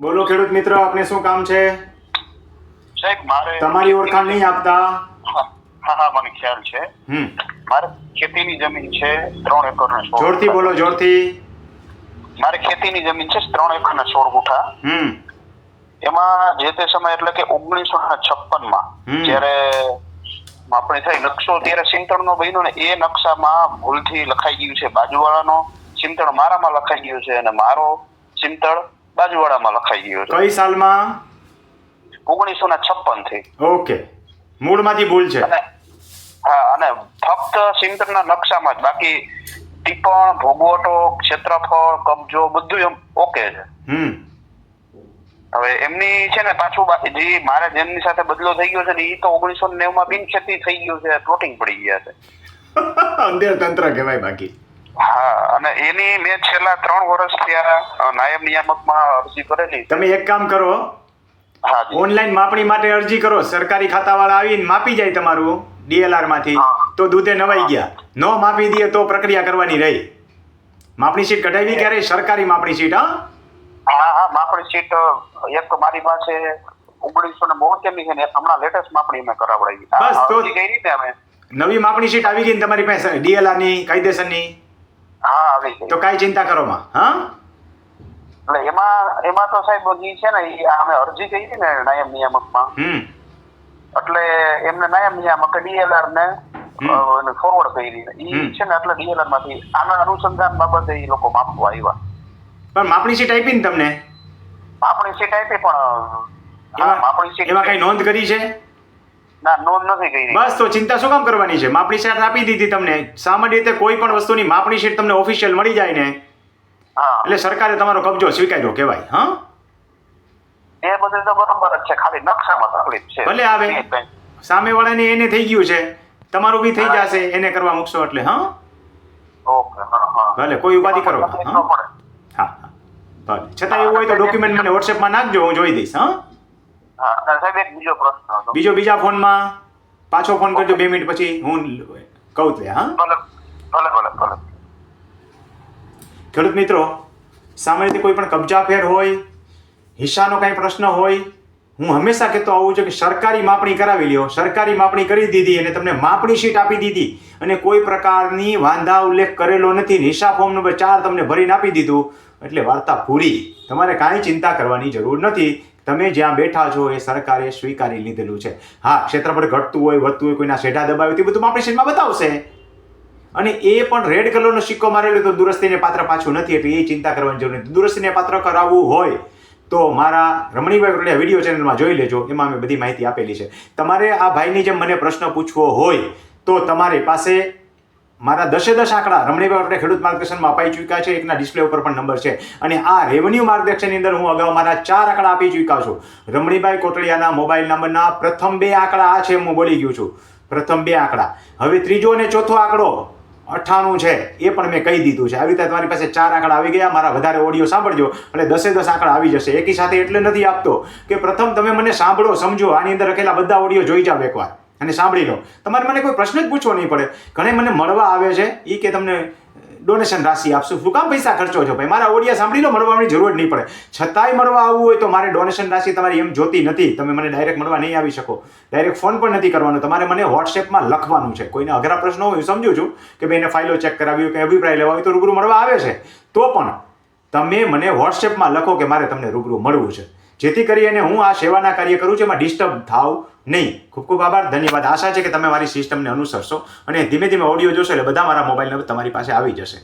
બોલો ખેડૂત મિત્ર આપને શું કામ છે? સાહેબ મારે તમારી ઓળખાણ નહીં આપતા. હા હા મને ખ્યાલ છે. હમ. મારે ખેતીની જમીન છે ત્રણ એકર ને સોળ જોરથી બોલો જોરથી. મારે ખેતીની જમીન છે ત્રણ એકર ને સોળ ગુઠા. હમ. એમાં જે તે સમય એટલે કે ઓગણીસો ને છપ્પનમાં જયારે આપણે થઈ નકશો ત્યારે સિંતણ નો બન્યો ને એ નકશામાં ભૂલથી લખાઈ ગયું છે. બાજુવાળાનો સિંતણ મારામાં લખાઈ ગયું છે અને મારો સિંતણ બાજુવાળામાં લખાઈ ગયો છે કઈ સાલમાં? ઓગણીસો ને છપ્પનથી. ઓકે. મૂળમાંથી ભૂલ છે. અને હા અને ફક્ત સિંતરના નકશામાં જ. બાકી ટીપણ ભોગવટો ક્ષેત્રફળ કબજો બધું એમ ઓકે છે. હમ. હવે એમની છે ને પાછું જે મારે જેમની સાથે બદલો થઈ ગયો છે ને એ તો ઓગણીસો નેવું માં બિન ખેતી થઈ ગયું છે પ્લોટિંગ પડી ગયા છે. અંધેર તંત્ર કહેવાય બાકી. હા અને એની મેં છેલ્લા ત્રણ વર્ષ આ નાયબ નિયામકમાં અરજી કરેલી. તમે એક કામ કરો. હા જી. ઓનલાઈન માપણી માટે અરજી કરો. સરકારી ખાતાવાળા આવીને માપી જાય તમારું ડીએલઆરમાંથી તો દૂધે નવાઈ ગયા. ન માપી દે તો પ્રક્રિયા કરવાની રહી. માપણી શીટ કઢાવી ક્યારે સરકારી માપણી શીટ હા? હા હા માપણી સીટ એક એક મારી પાસે ઓગણીસો ને બોતેરની છે ને હમણાં લેટેસ્ટ માપણી મેં કરાવડાવી. બસ તો- કરી ને અમે નવી માપણી શીટ આવી ગઈ તમારી પાસે ડીએલઆરની કાયદેસરની? હા આવી ગઈ. તો કાંઈ ચિંતા કરો માં હા? એટલે એમાં એમાં તો સાહેબ ઈ છે ને અમે અરજી કરી હતી ને નાયબ નિયામકમાં. એટલે એમને નાયબ નિયામક ડીએલઆર ને. ફોરવર્ડ કરી. એ. છે ને એટલે ડીએલઆરમાંથી આના અનુસંધાન બાબતે એ લોકો માપવા આવ્યા. પણ માપણી સીટ આપી ને તમને? માપણી સીટ આપી પણ માપણી સીટ એમાં કઈ નોંધ કરી છે? ના નોંધ નથી કરી. બસ તો ચિંતા શું કામ કરવાની છે? માપણી શીટ આપી દીધી તમને. સામાન્ય રીતે કોઈ પણ વસ્તુની માપણી શીટ તમને ઓફિશિયલ મળી જાય ને એટલે સરકારે તમારો કબજો સ્વીકાર્યો કહેવાય હા? એ બધું તો બરોબર જ છે. ખાલી નકશામાં તકલીફ છે. ભલે આવે. સામે. સામેવાળાને એને થઈ ગયું છે. તમારું બી થઈ જશે એને કરવા મૂકશો એટલે હા? ઓકે ભલે કોઈ ઉપાધિ કરો. હા? હા ભલે. છતાં એવું હોય તો ડોક્યુમેન્ટ મને વોટ્સએપમાં નાખજો હું જોઈ દઈશ હા? સાહેબ એક બીજો પ્રશ્ન હતો. બીજો બીજા ફોનમાં પાછો ફોન કરજો બે મિનિટ પછી હું કહું તે હા? ભલે ભલે ભલે ભલે. ખેડૂત મિત્રો સામાન્ય રીતે કોઈ પણ કબજા ફેર હોય હિસ્સાનો કાંઈ પ્રશ્ન હોય હું હંમેશા કહેતો આવું છું કે સરકારી માપણી કરાવી લ્યો. સરકારી માપણી કરી દીધી અને તમને માપણી શીટ આપી દીધી અને કોઈ પ્રકારની વાંધા ઉલ્લેખ કરેલો નથી. નિશા હિસ્સા ફોર્મ નંબર ચાર તમને ભરીને આપી દીધું. એટલે વાર્તા પૂરી. તમારે કાંઈ ચિંતા કરવાની જરૂર નથી. તમે જ્યાં બેઠા છો એ સરકારે સ્વીકારી લીધેલું છે. હા, ક્ષેત્રફળ ઘટતું હોય, વધતું હોય, કોઈના શેઢા દબાવ્યું તે બધું આપણી શીટમાં બતાવશે. અને એ પણ રેડ કલરનો સિક્કો મારેલો તો દુરસ્તીને પાત્ર પાછું નથી, એટલે એ ચિંતા કરવાની જરૂર નથી. દુરસ્તીને પાત્ર કરાવવું હોય તો મારા રમણીભાઈ રોડિયા વીડિયો ચેનલમાં જોઈ લેજો, એમાં મેં બધી માહિતી આપેલી છે. તમારે આ ભાઈની જેમ મને પ્રશ્ન પૂછવો હોય તો તમારી પાસે મારા દસે દસ આંકડા રમણીભાઈ આપણે ખેડૂત માર્ગદર્શનમાં અપાઈ ચૂક્યા છે. એકના ડિસ્પ્લે ઉપર પણ નંબર છે. અને આ રેવન્યુ માર્ગદર્શનની અંદર હું અગાઉ મારા ચાર આંકડા આપી ચૂક્યા છું. રમણીભાઈ કોટડિયાના મોબાઈલ નંબરના પ્રથમ બે આંકડા આ છે હું બોલી ગયું છું. પ્રથમ બે આંકડા. હવે ત્રીજો અને ચોથો આંકડો અઠ્ઠાણું છે. એ પણ મેં કહી દીધું છે. આવી રીતે તમારી પાસે ચાર આંકડા આવી ગયા. મારા વધારે ઓડિયો સાંભળજો. એટલે દસે દસ આંકડા આવી જશે. એકી સાથે એટલે નથી આપતો કે પ્રથમ તમે મને સાંભળો, સમજો. આની અંદર રખેલા બધા ઓડિયો જોઈ જાવ એકવાર. અને સાંભળી લો. તમારે મને કોઈ પ્રશ્ન જ પૂછવો નહીં પડે. ઘણે મને મળવા આવે છે એ કે તમને ડોનેશન રાશિ આપશું. શું કામ પૈસા ખર્ચો છો ભાઈ? મારા ઓડિયા સાંભળી લો, મળવાની જરૂર નહીં પડે. છતાંય મળવા આવવું હોય તો મારે ડોનેશન રાશિ તમારી એમ જોતી નથી. તમે મને ડાયરેક્ટ મળવા નહીં આવી શકો. ડાયરેક્ટ ફોન પણ નથી કરવાનો. તમારે મને વોટ્સએપમાં લખવાનું છે. કોઈને અઘરા પ્રશ્નો હોય હું સમજુ છું કે ભાઈ એને ફાઇલો ચેક કરાવી કે અભિપ્રાય લેવા હોય તો રૂબરૂ મળવા આવે છે. તો પણ તમે મને વોટ્સએપમાં લખો કે મારે તમને રૂબરૂ મળવું છે. જેથી કરીને હું આ સેવાના કાર્ય કરું છું, એમાં ડિસ્ટર્બ થાવ નહીં. ખૂબ ખૂબ આભાર, ધન્યવાદ. આશા છે કે તમે મારી સિસ્ટમને અનુસરશો અને ધીમે ધીમે ઓડિયો જોશો એટલે બધા મારા મોબાઈલ નંબર તમારી પાસે આવી જશે.